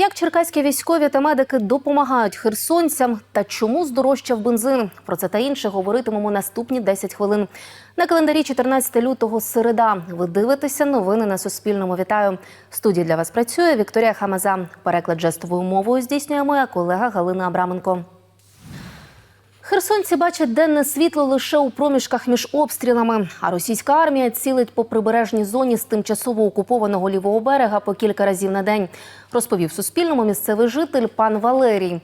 Як черкаські військові та медики допомагають херсонцям та чому здорожчав бензин? Про це та інше говоритимемо наступні 10 хвилин. На календарі 14 лютого середа. Ви дивитеся новини на Суспільному. Вітаю. В студії для вас працює Вікторія Хамаза. Переклад жестовою мовою здійснює моя колега Галина Абраменко. Херсонці бачать денне світло лише у проміжках між обстрілами. А російська армія цілить по прибережній зоні з тимчасово окупованого лівого берега по кілька разів на день. Розповів Суспільному місцевий житель пан Валерій.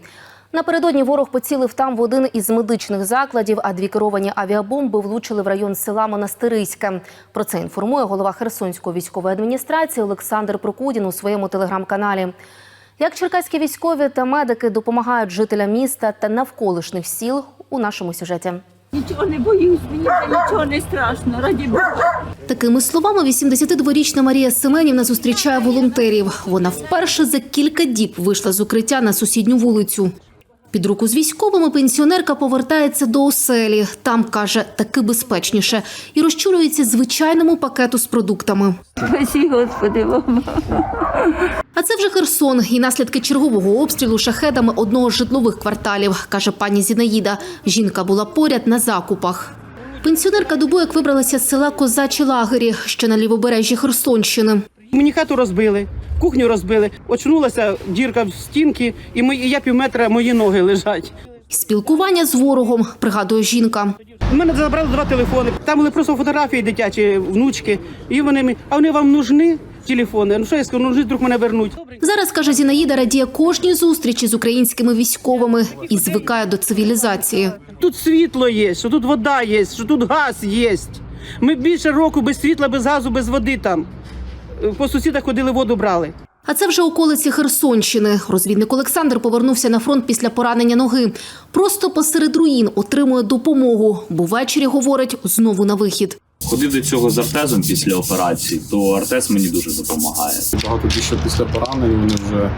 Напередодні ворог поцілив там в один із медичних закладів, а дві керовані авіабомби влучили в район села Монастириське. Про це інформує голова Херсонської військової адміністрації Олександр Прокудін у своєму телеграм-каналі. Як черкаські військові та медики допомагають жителям міста та навколишніх сіл у нашому сюжеті. Нічого не боюсь, мені нічого не страшно, раді Бога. Такими словами 82-річна Марія Семенівна зустрічає волонтерів. Вона вперше за кілька діб вийшла з укриття на сусідню вулицю. Під руку з військовими пенсіонерка повертається до оселі. Там каже, таки безпечніше і розчулюється звичайному пакету з продуктами. Спасі, Господи, вам. А це вже Херсон і наслідки чергового обстрілу шахедами одного з житлових кварталів, каже пані Зінаїда. Жінка була поряд на закупах. Пенсіонерка добу як вибралася з села Козачі лагері, що на лівобережжі Херсонщини. Мені хату розбили, кухню розбили. Очнулася дірка в стінки, і, ми, і я півметра мої ноги лежать. Спілкування з ворогом, пригадує жінка. У мене забрали два телефони. Там були просто фотографії дитячі, внучки. І вони мені, а вони вам нужні телефони? Ну що я скажу, нужні, вдруг мене вернуть. Зараз каже Зінаїда, радіє кожній зустрічі з українськими військовими і звикає до цивілізації. Тут світло є, що тут вода є, що тут газ є. Ми більше року без світла, без газу, без води там. По сусідах ходили, воду брали. А це вже околиці Херсонщини. Розвідник Олександр повернувся на фронт після поранення ноги. Просто посеред руїн отримує допомогу, бо ввечері говорить знову на вихід. Ходив до цього з артезом після операції, то артез мені дуже допомагає. Багато що після поранень вони вже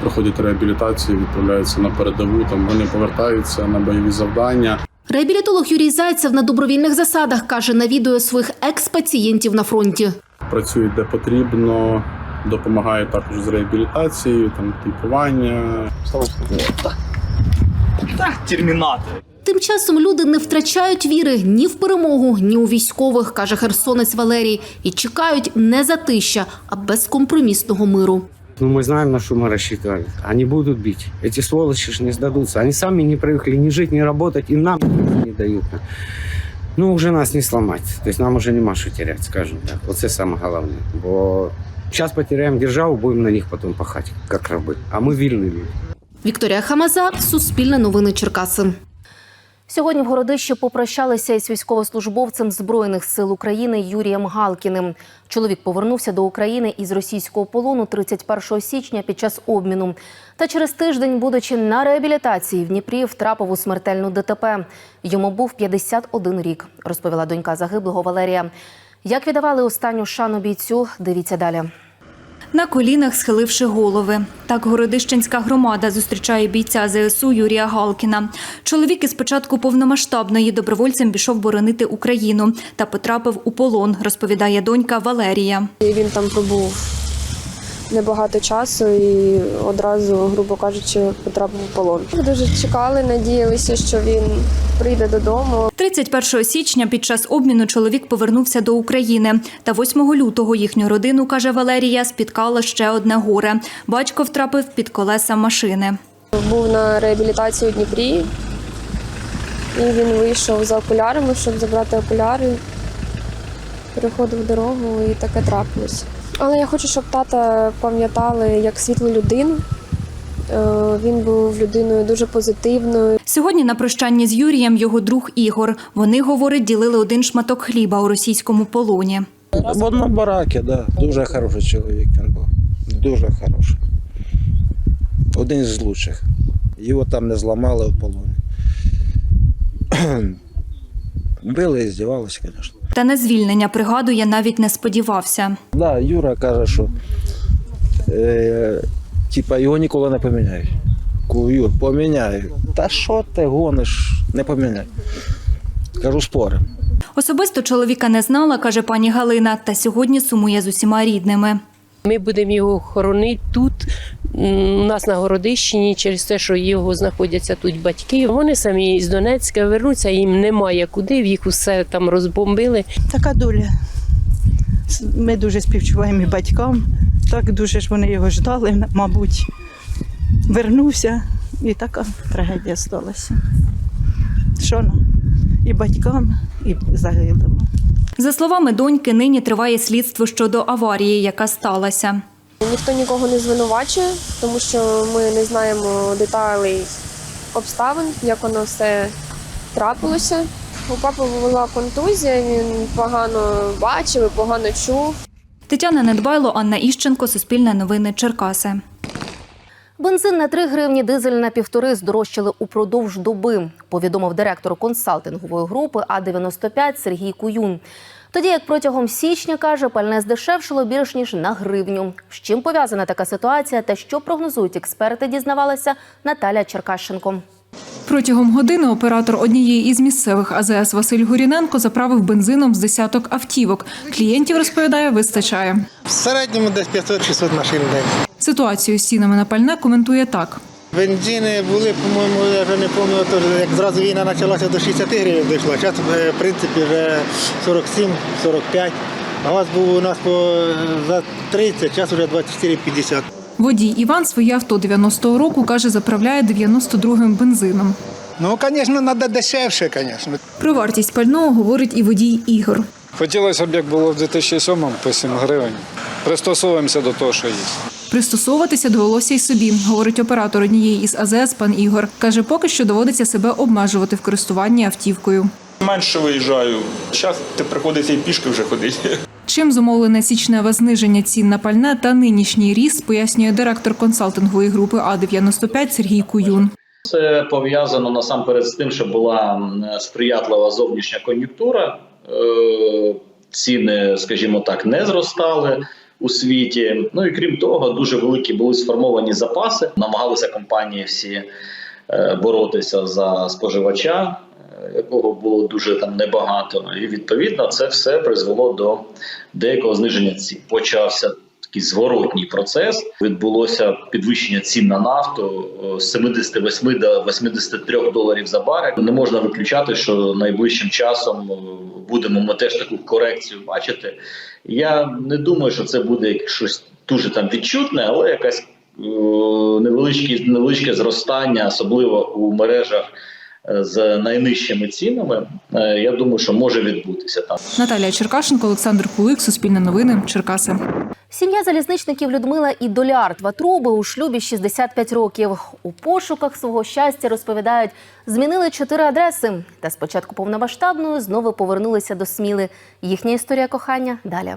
проходять реабілітацію, відправляються на передову. Там вони повертаються на бойові завдання. Реабілітолог Юрій Зайцев на добровільних засадах каже, навідує своїх екс-пацієнтів на фронті Працюють де потрібно, допомагають також з реабілітацією, там лікування. Термінатор. Тим часом люди не втрачають віри ні в перемогу, ні у військових, каже херсонець Валерій, і чекають не затища, а безкомпромісного миру. Ну, мы знаем, на что мы рассчитывали. Они будут бить. Эти сволочи ж не сдадутся. Они сами не привыкли ни жить, ни работать, и нам не дают. Ну, вже нас не сломать. То нам уже нема що терять, скажімо так. Оце саме головне. Бо зараз потеряємо державу, будемо на них потім пахати, як раби. А ми вільні люди. Вікторія Хамаза, Суспільне новини Черкаси. Сьогодні в Городищі попрощалися із військовослужбовцем Збройних сил України Юрієм Галкіним. Чоловік повернувся до України із російського полону 31 січня під час обміну. Та через тиждень, будучи на реабілітації в Дніпрі, втрапив у смертельну ДТП. Йому був 51 рік, розповіла донька загиблого Валерія. Як віддавали останню шану бійцю, дивіться далі. На колінах схиливши голови. Так Городищенська громада зустрічає бійця ЗСУ Юрія Галкіна. Чоловік із початку повномасштабної добровольцем пішов боронити Україну та потрапив у полон, розповідає донька Валерія. Він там пробув небагато часу і одразу, грубо кажучи, потрапив у полон. Ми дуже чекали, надіялися, що він прийде додому. 31 січня під час обміну чоловік повернувся до України. Та 8 лютого їхню родину, каже Валерія, спіткало ще одне горе. Батько втрапив під колеса машини. Був на реабілітації у Дніпрі, і він вийшов за окулярами, щоб забрати окуляри. Переходив дорогу і таке трапилось. Але я хочу, щоб тата пам'ятали як світлу людину. Е, Він був людиною дуже позитивною. Сьогодні на прощанні з Юрієм його друг Ігор. Вони, говорить, ділили один шматок хліба у російському полоні. В одному баракі, да. Дуже хороший чоловік він був. Дуже хороший. Один з лучших. Його там не зламали в полоні. Били і здівалися, звісно. Та на звільнення, пригадує, навіть не сподівався. Да, Юра каже, що е, типа його ніколи не поміняють. Кую, поміняю. Та що ти гониш? Не поміняй. Кажу, спори. Особисто чоловіка не знала, каже пані Галина, та сьогодні сумує з усіма рідними. Ми будемо його хоронити тут, у нас на Городищині, через те, що його знаходяться тут батьки. Вони самі з Донецька вернуться, їм немає куди, в їх усе там розбомбили. Така доля. Ми дуже співчуваємо і батькам. Так дуже ж вони його ждали, мабуть. Вернувся і така трагедія сталася. Що нам? І батькам, і загиблим. За словами доньки, нині триває слідство щодо аварії, яка сталася. Ніхто нікого не звинувачує, тому що ми не знаємо деталей обставин, як воно все трапилося. У папи була контузія, він погано бачив, і погано чув. Тетяна Недбайло, Анна Іщенко, Суспільне новини, Черкаси. Бензин на 3 гривні, дизель на півтори здорожчали упродовж доби, повідомив директор консалтингової групи А-95 Сергій Куюн. Тоді як протягом січня каже, пальне здешевшило більш ніж на гривню. З чим пов'язана така ситуація та що прогнозують експерти, дізнавалася Наталя Черкащенко. Протягом години оператор однієї із місцевих АЗС Василь Горіненко заправив бензином з десяток автівок. Клієнтів розповідає, вистачає. В середньому десь 500-600 машин в день. Ситуацію з цінами на пальне коментує так. Бензини були, по-моєму, я вже не пам'ятаю, як зразу війна почалася до 60 гривень дійшла. Зараз, в принципі, вже 47-45. Газ був у нас по за 30, зараз вже 24,50. Водій Іван своє авто 90-го року каже, заправляє 92-м бензином. Ну, звісно, треба дешевше, звісно. Про вартість пального говорить і водій Ігор. Хотілося б, як було в 2007 по 7 гривень. Пристосовуємося до того, що є. Пристосовуватися довелося й собі, говорить оператор однієї із АЗС пан Ігор. Каже, поки що доводиться себе обмежувати в користуванні автівкою. Менше виїжджаю. Зараз приходиться і пішки вже ходити. Чим зумовлене січневе зниження цін на пальне та нинішній ріст, пояснює директор консалтингової групи А-95 Сергій Куюн. Це пов'язано насамперед з тим, що була сприятлива зовнішня кон'юнктура. Е, Ціни, скажімо так, не зростали у світі. Ну і крім того, дуже великі були сформовані запаси. Намагалися компанії всі е, боротися за споживача, е, якого було дуже там небагато. І відповідно це все призвело до деякого зниження цін. Почався такий зворотній процес. Відбулося підвищення цін на нафту е, з 78 до 83 доларів за барель. Не можна виключати, що найближчим часом будемо ми теж таку корекцію бачити. Я не думаю, що це буде щось дуже там відчутне, але якась е, невеличке, невеличке зростання, особливо у мережах е, з найнижчими цінами. е, Я думаю, що може відбутися там. Наталія Черкашенко, Олександр Кулик, Суспільне новини, Черкаси. Сім'я залізничників Людмила і Доляр Ватруби у шлюбі 65 років. У пошуках свого щастя розповідають, змінили чотири адреси. Та спочатку повномасштабної знову повернулися до Сміли. Їхня історія кохання далі.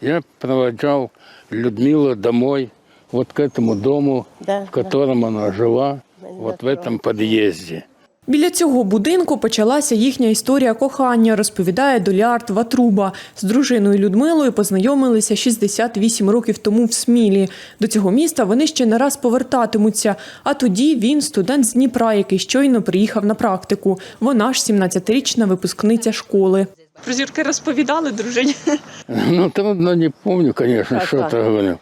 Я провожал Людмилу домой, вот к этому дому, в котором она жила, вот в этом подъезде. Біля цього будинку почалася їхня історія кохання, розповідає Долярд Ватруба. З дружиною Людмилою познайомилися 68 років тому в Смілі. До цього міста вони ще не раз повертатимуться. А тоді він студент з Дніпра, який щойно приїхав на практику. Вона ж 17-річна випускниця школи. Про зірки розповідали дружині. Ну, трудно не помню, конечно, что-то говорил.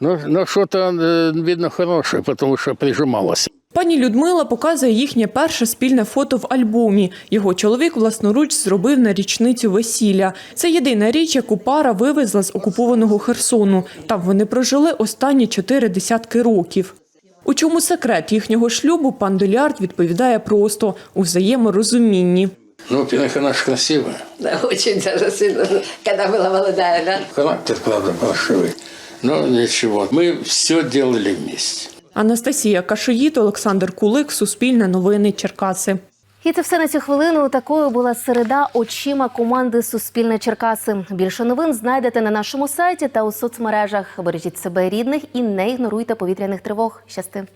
Но, но что-то, э, видно, хорошее, потому что прижималась. Пані Людмила показує їхнє перше спільне фото в альбомі. Його чоловік власноруч зробив на річницю весілля. Це єдина річ, яку пара вивезла з окупованого Херсону. Там вони прожили останні чотири десятки років. У чому секрет їхнього шлюбу пан Долярд відповідає просто у взаєморозумінні. Ну, во-первых, она же красивая. Да, очень даже сильно, коли була молода, да? Характер, правда, паршивый. Но ничего, мы все делали вместе. Анастасія Кашоїд, Олександр Кулик, Суспільне новини, Черкаси. І це все на цю хвилину. Такою була середа очима команди Суспільне Черкаси. Більше новин знайдете на нашому сайті та у соцмережах. Бережіть себе рідних і не ігноруйте повітряних тривог. Щасти.